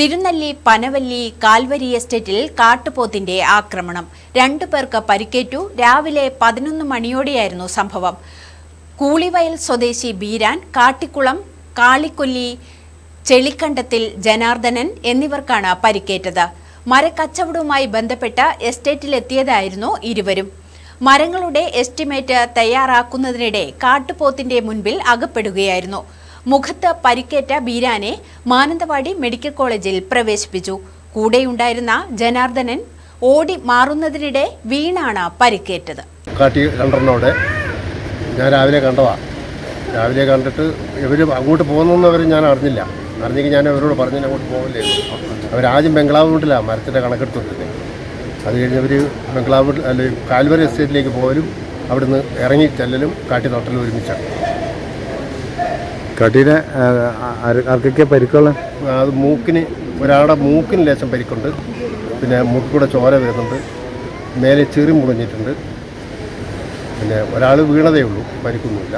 Thirunelli Panavalli Calvary എസ്റ്റേറ്റിൽ കാട്ടുപോത്തിന്റെ ആക്രമണം. രണ്ടു പേർക്ക് പരിക്കേറ്റു. രാവിലെ പതിനൊന്ന് മണിയോടെയായിരുന്നു സംഭവം. കൂളിവയൽ സ്വദേശി ബീരാൻ കാട്ടിക്കുളം കാളിക്കൊല്ലി ചെളിക്കണ്ടത്തിൽ ജനാർദ്ദനൻ എന്നിവർക്കാണ് പരിക്കേറ്റത്. മരക്കച്ചവടവുമായി ബന്ധപ്പെട്ട എസ്റ്റേറ്റിലെത്തിയതായിരുന്നു ഇരുവരും. മരങ്ങളുടെ എസ്റ്റിമേറ്റ് തയ്യാറാക്കുന്നതിനിടെ കാട്ടുപോത്തിന്റെ മുൻപിൽ അകപ്പെടുകയായിരുന്നു. മുഖത്ത് പരിക്കേറ്റ ബീരാനെ മാനന്തവാടി മെഡിക്കൽ കോളേജിൽ പ്രവേശിപ്പിച്ചു. കൂടെയുണ്ടായിരുന്ന ജനാർദ്ദനൻ ഓടി മാറുന്നതിനിടെ വീണാണ് പരിക്കേറ്റത്. കാട്ടി രണ്ടെണ്ണോടെ ഞാൻ രാവിലെ കണ്ടതാ. രാവിലെ കണ്ടിട്ട് ഇവർ അങ്ങോട്ട് പോകുന്നവർ ഞാൻ അറിഞ്ഞില്ല. അറിഞ്ഞെങ്കിൽ ഞാൻ അവരോട് പറഞ്ഞു അങ്ങോട്ട് പോകില്ലേ അവരാദ്യം ബംഗ്ലാവ് വീട്ടിലാണ് മരത്തിന്റെ കണക്കെടുത്തിട്ടില്ലേ അത് കഴിഞ്ഞ് അവർ ബംഗ്ലാവ് അല്ലെങ്കിൽ അല്ലെ കാൽവരി എസ്റ്റേറ്റിലേക്ക് പോകലും അവിടുന്ന് ഇറങ്ങി ചെല്ലലും കാട്ടി തൊട്ടലും ഒരുമിച്ചാണ്. കടീനെ ആർക്കൊക്കെ പരിക്കുള്ള അത് മൂക്കിന് ഒരാളുടെ മൂക്കിന് ലേശം പരിക്കുണ്ട്. പിന്നെ മൂക്കിൽ കൂടെ ചോര വരുന്നുണ്ട്. മേലെ ചെറി മുറിഞ്ഞിട്ടുണ്ട്. പിന്നെ ഒരാൾ വീണതേ ഉള്ളൂ പരിക്കൊന്നുമില്ല.